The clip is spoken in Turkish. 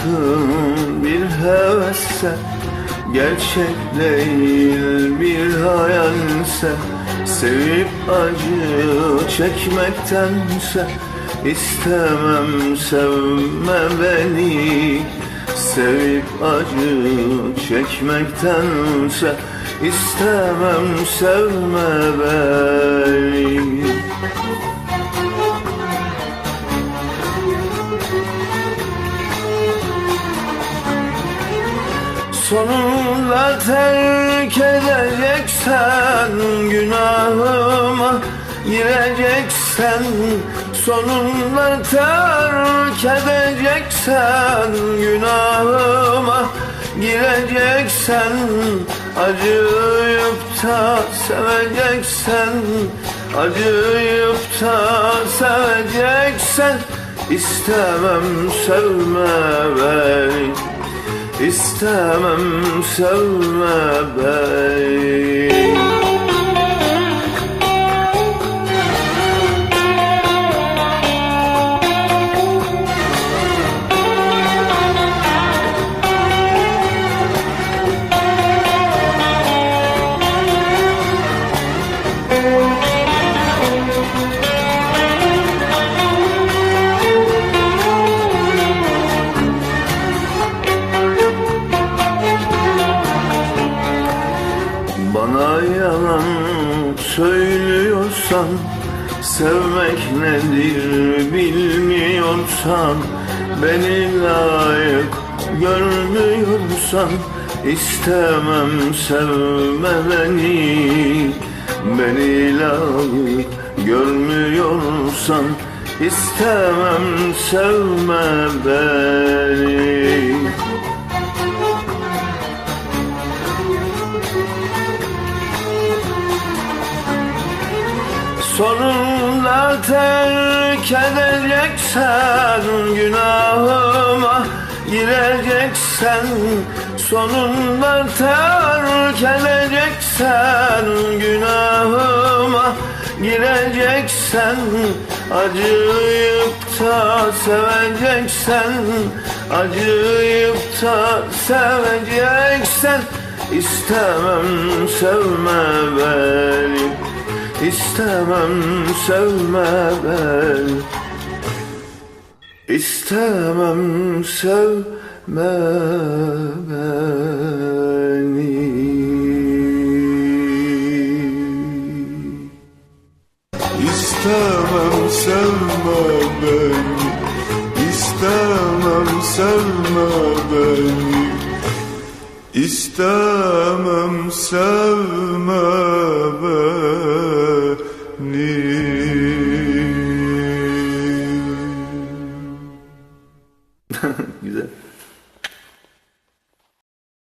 Aşkın bir hevesse Gerçek değil bir hayalse Sevip acı çekmektense istemem sevme beni. Sevip acı çekmektense istemem sevme beni Sonunda terk edeceksen günahıma gireceksen Sonunda terk edeceksen günahıma gireceksen Acıyıp da seveceksen Acıyıp da seveceksen İstemem sevme beni İstemem sevme beni yalan söylüyorsan Sevmek nedir bilmiyorsan Beni layık görmüyorsan istemem sevme beni. Beni layık görmüyorsan istemem sevme beni Sonunda terk edeceksen günahıma gireceksen Sonunda terk edeceksen günahıma gireceksen Acıyıp da seveceksen Acıyıp da seveceksen İstemem sevme beni İstemem sevme beni. İstemem sevme beni. İstemem sevme beni. İstemem sevme beni. İstemem sevme beni